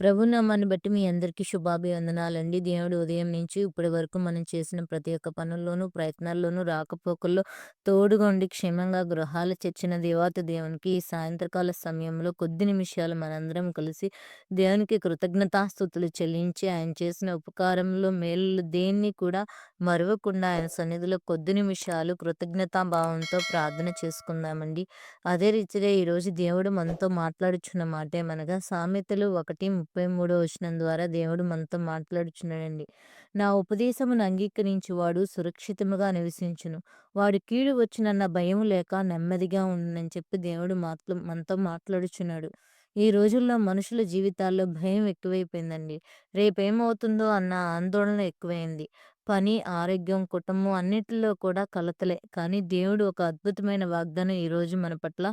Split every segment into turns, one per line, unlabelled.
ప్రభునామాన్ని బట్టి మీ అందరికీ శుభాభివందనాలండి. దేవుడు ఉదయం నుంచి ఇప్పటి వరకు మనం చేసిన ప్రతి ఒక్క పనుల్లోనూ, ప్రయత్నాల్లోనూ, రాకపోకల్లో తోడుగొండి క్షేమంగా గృహాలు చేర్చిన దేవాతి దేవునికి ఈ సాయంత్రకాల సమయంలో కొద్ది నిమిషాలు మనందరం కలిసి దేవునికి కృతజ్ఞతాస్థుతులు చెల్లించి ఆయన చేసిన ఉపకారంలో మేలు దేన్ని కూడా మరవకుండా ఆయన సన్నిధిలో కొద్ది నిమిషాలు కృతజ్ఞతాభావంతో ప్రార్థన చేసుకుందామండి. అదే రీతిగా ఈరోజు దేవుడు మనతో మాట్లాడుచున్న మాటేమనగా సామెతలు ఒకటి 1:33 వచనం ద్వారా దేవుడు మనతో మాట్లాడుచున్నాడండి. నా ఉపదేశమును అంగీకరించువాడు సురక్షితముగా నివసించును. వాడు కీడు వచ్చినన్న భయం లేక నెమ్మదిగా ఉండనని చెప్పి దేవుడు మాట్లా మనతో మాట్లాడుచున్నాడు. ఈ రోజుల్లో మనుషుల జీవితాల్లో భయం ఎక్కువైపోయిందండి. రేపేమవుతుందో అన్న ఆందోళన ఎక్కువైంది. పని, ఆరోగ్యం, కుటుంబం అన్నిటిలో కూడా కలతలే. కానీ దేవుడు ఒక అద్భుతమైన వాగ్దానం ఈరోజు మన పట్ల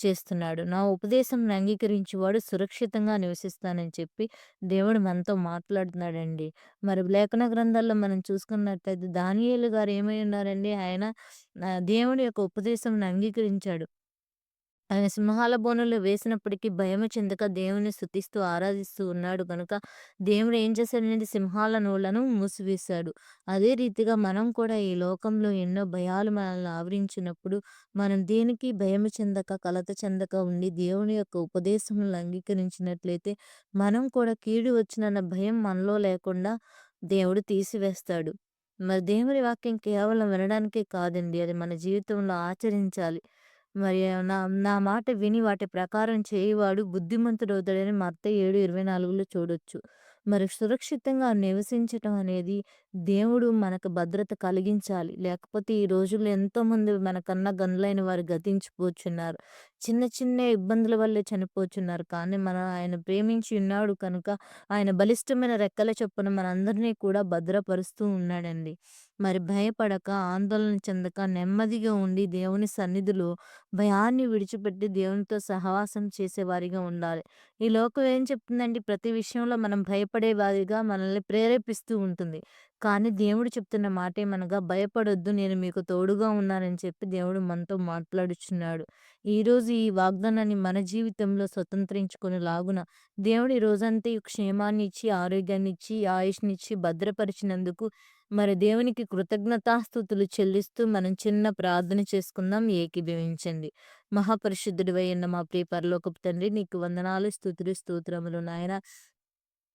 చేస్తున్నాడు. నా ఉపదేశంను అంగీకరించువాడు సురక్షితంగా నివసిస్తానని చెప్పి దేవుడు మనతో మాట్లాడుతున్నాడండి. మరి లేఖన గ్రంథాల్లో మనం చూసుకున్నట్టయితే దానియేలు గారు ఏమై ఉన్నారండి? ఆయన ఆహ్, దేవుడి యొక్క ఉపదేశంను అంగీకరించాడు. ఆయన సింహాల బోనులు వేసినప్పటికీ భయము చెందక దేవుని స్థుతిస్తూ ఆరాధిస్తూ ఉన్నాడు కనుక దేవుడు ఏం చేశాడనేది సింహాల నోళ్ళను మూసివేశాడు. అదే రీతిగా మనం కూడా ఈ లోకంలో ఎన్నో భయాలు మనల్ని ఆవరించినప్పుడు మనం దేనికి భయము చెందక, కలత చెందక ఉండి దేవుని యొక్క ఉపదేశములను అంగీకరించినట్లయితే మనం కూడా కీడు వచ్చిన భయం మనలో లేకుండా దేవుడు తీసివేస్తాడు. మరి దేవుని వాక్యం కేవలం వినడానికే కాదండి. అది మన జీవితంలో ఆచరించాలి. మరి నా నా మాట విని వాటి ప్రకారం చేయువాడు బుద్ధిమంతుడవుతాడని మత్తయి 7:24లో చూడొచ్చు. మరి సురక్షితంగా నివసించటం అనేది దేవుడు మనకు భద్రత కలిగించాలి. లేకపోతే ఈ రోజుల్లో ఎంతోమంది మనకన్నా గనులైన వారు గతించిపోచున్నారు. చిన్న చిన్న ఇబ్బందుల వల్లే చనిపోచున్నారు. కానీ మనం ఆయన ప్రేమించి ఉన్నాడు కనుక ఆయన బలిష్టమైన రెక్కల చొప్పున మనందరినీ కూడా భద్రపరుస్తూ ఉన్నాడండి. మరి భయపడక, ఆందోళన చెందక నెమ్మదిగా ఉండి దేవుని సన్నిధిలో భయాన్ని విడిచిపెట్టి దేవునితో సహవాసం చేసేవారిగా ఉండాలి. ఈ లోకం ఏం చెప్తుందంటే ప్రతి విషయంలో మనం భయపడేవారిగా మనల్ని ప్రేరేపిస్తూ ఉంటుంది. కానీ దేవుడు చెప్తున్న మాటేమనగా భయపడొద్దు నేను మీకు తోడుగా ఉన్నానని చెప్పి దేవుడు మనతో మాట్లాడుచున్నాడు. ఈరోజు ఈ వాగ్దానాన్ని మన జీవితంలో స్వతంత్రించుకొనులాగున దేవుడు ఈ రోజంతయు క్షేమాన్ని ఇచ్చి, ఆరోగ్యాన్ని ఇచ్చి, ఆయుష్‌నిచ్చి భద్రపరిచినందుకు మరి దేవునికి కృతజ్ఞతాస్థుతులు చెల్లిస్తూ మనం చిన్న ప్రార్థన చేసుకుందాం. ఏకీభవించండి. మహాపరిశుద్ధుడివై ఉన్న మా ప్రియ పరలోకపు తండ్రి నీకు వందనాలు, స్థుతులు స్తోత్రములు నాయన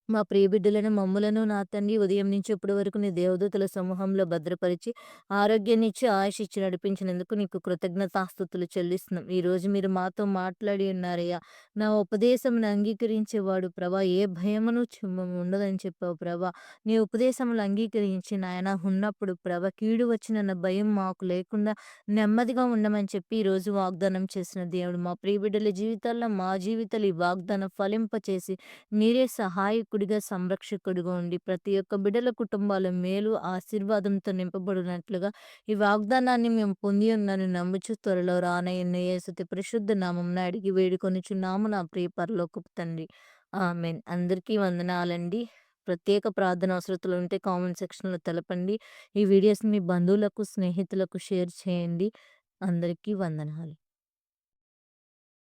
మా ప్రియబిడ్డలను మమ్ములను నా తండ్రి ఉదయం నుంచి ఇప్పటి వరకు నీ దేవదూతల సమూహంలో భద్రపరిచి ఆరోగ్యాన్నిచ్చి ఆయుష్ ఇచ్చి నడిపించినందుకు నీకు కృతజ్ఞతాస్థుతులు చెల్లిస్తున్నాం. ఈరోజు మీరు మాతో మాట్లాడి ఉన్నారయ్యా. నా ఉపదేశమును అంగీకరించేవాడు ప్రభా ఏ భయమును చెమ్మము ఉండదని చెప్పావు ప్రభా. నీ ఉపదేశములు అంగీకరించి నాయన ఉన్నప్పుడు ప్రభ కీడు వచ్చినన్న భయం మాకు లేకుండా నెమ్మదిగా ఉండమని చెప్పి ఈరోజు వాగ్దానం చేసిన దేవుడు మా ప్రియబిడ్డల జీవితాల్లో మా జీవితాలు ఈ వాగ్దానం ఫలింపచేసి మీరే సహాయకుడిగా, సంరక్షకుడిగా ఉండి ప్రతి ఒక్క బిడల కుటుంబాల మేలు, ఆశీర్వాదంతో నింపబడినట్లుగా ఈ వాగ్దానాన్ని మేము పొంది ఉన్నాను నమ్ముచు త్వరలో రానయ్యున్న ఏసుతి పరిశుద్ధ నామం అడిగి వేడుకొనుచున్నాము నా ప్రియ పరలోకపు తండ్రి. ఆమెన్ అందరికీ వందనాలండి. ప్రత్యేక ప్రార్థన అవసరతలు ఉంటే కామెంట్ సెక్షన్‌లో తెలపండి. ఈ వీడియోస్‌ని మీ బంధువులకు, స్నేహితులకు షేర్ చేయండి. అందరికీ వందనాలు.